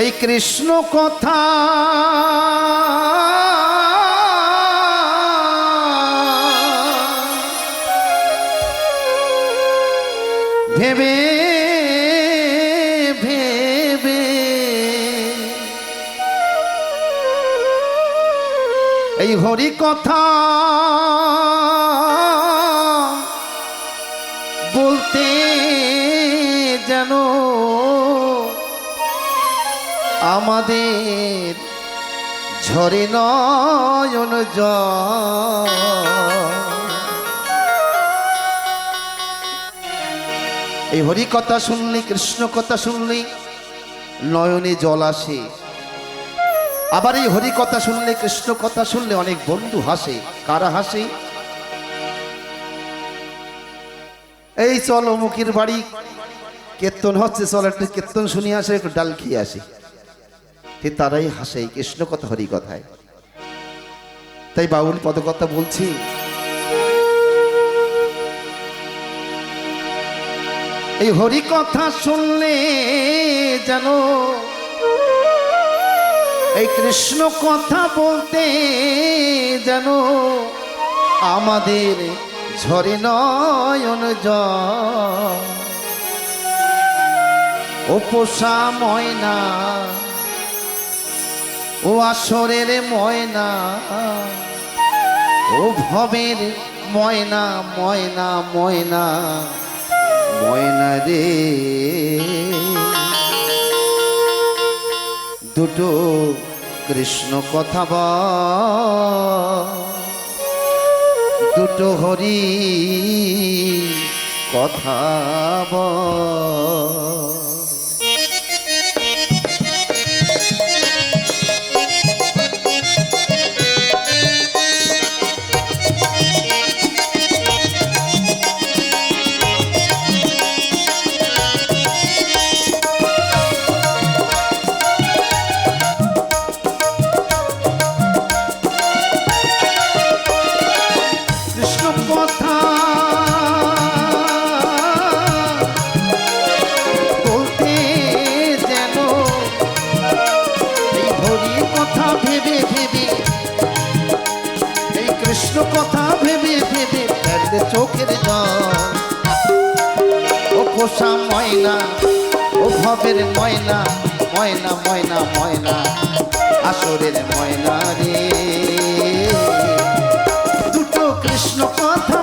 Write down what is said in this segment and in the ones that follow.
এই কৃষ্ণ কথা। ভেবে ভেবে। এই হরি কথা বলতে যেন আমাদের ঝরে নয়ন এই হরি কথা শুনলি, কৃষ্ণ কথা শুনলি, নয়নে জল আসে। আবার এই হরি কথা শুনলে, কৃষ্ণ কথা শুনলে অনেক বন্ধু হাসে। কারা হাসে? এই চল অমুকের বাড়ি, কীর্তন হচ্ছে, চল একটু কীর্তন শুনিয়ে আসে, একটু ডাল খেয়ে আসি। ঠিক তারাই হাসে, কৃষ্ণ কথা, হরি কথায়। তাই বাউল পদকথা বলছি, এই হরি কথা শুনলে যেন এই কৃষ্ণ কথা বলতে যেন আমাদের ঝরে নয়ন পোষা ময়না ও আসরের ময়না, ও ভবের ময়না ময়না ময়না ময়না রে। দুটো কৃষ্ণ কথা দুটো হরি কথা বল। ও পোষা ময়না, ও ভবের ময়না ময়না ময়না ময়না, আসরের ময়না রে। দুটো কৃষ্ণ কথা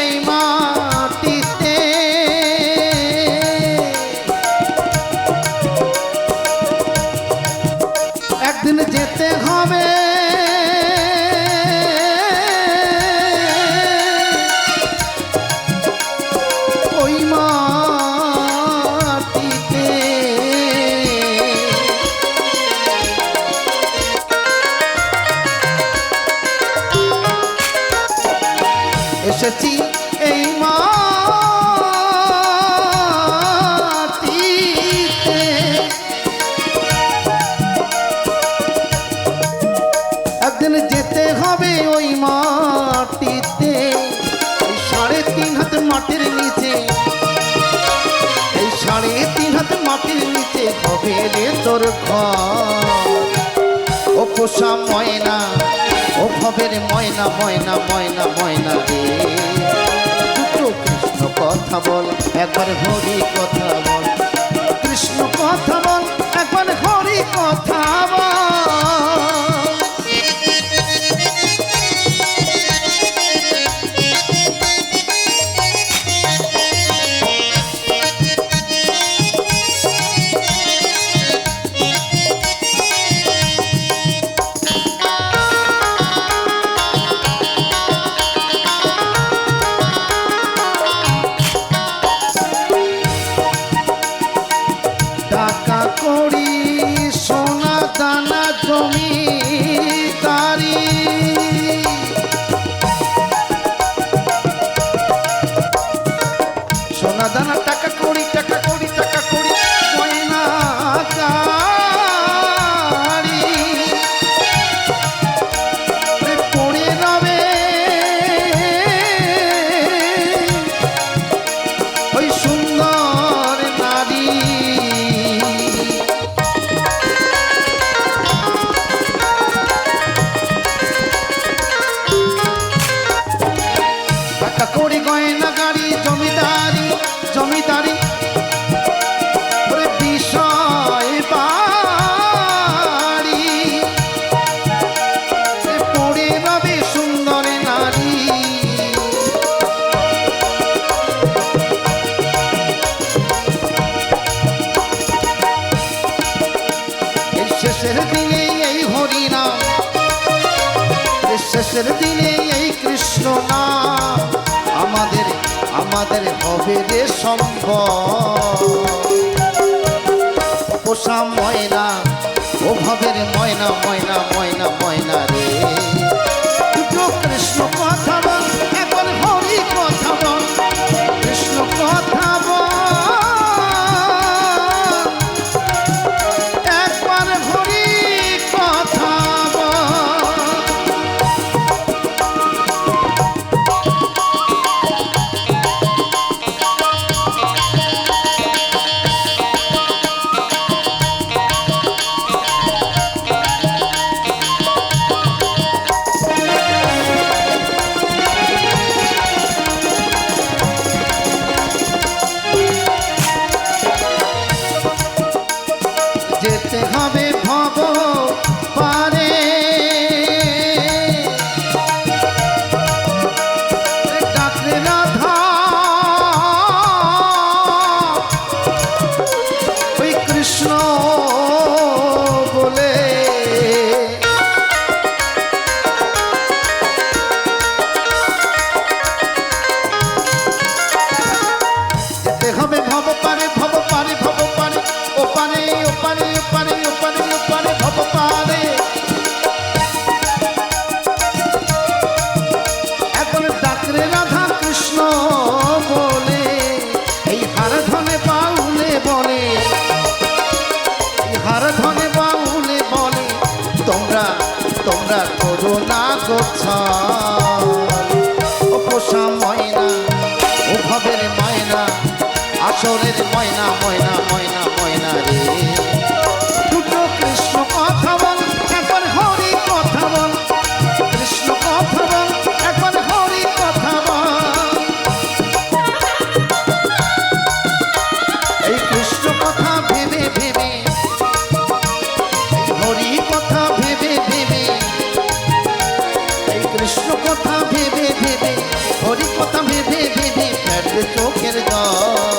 এই মাটিতে। একদিন যেতে হবে। ওই মাটিতে তোর ঘর। ও পোষা ময়না, ও ভবের ময়না ময়না ময়না ময়না রে। দুটো কৃষ্ণ কথা বল, একবার হরি কথা বল। কৃষ্ণ কথা বল, একবার হরি কথা বল। আমাদের হবে রে সম্ভব পোষা ময়না ও ভাবের ময়না ময়না ময়না ময়না রে। তোমরা করো না গোছা পোষা ময়না উভবের ময়না আসরের ময়না ময়না ময়না ময়না রে। চোখের জল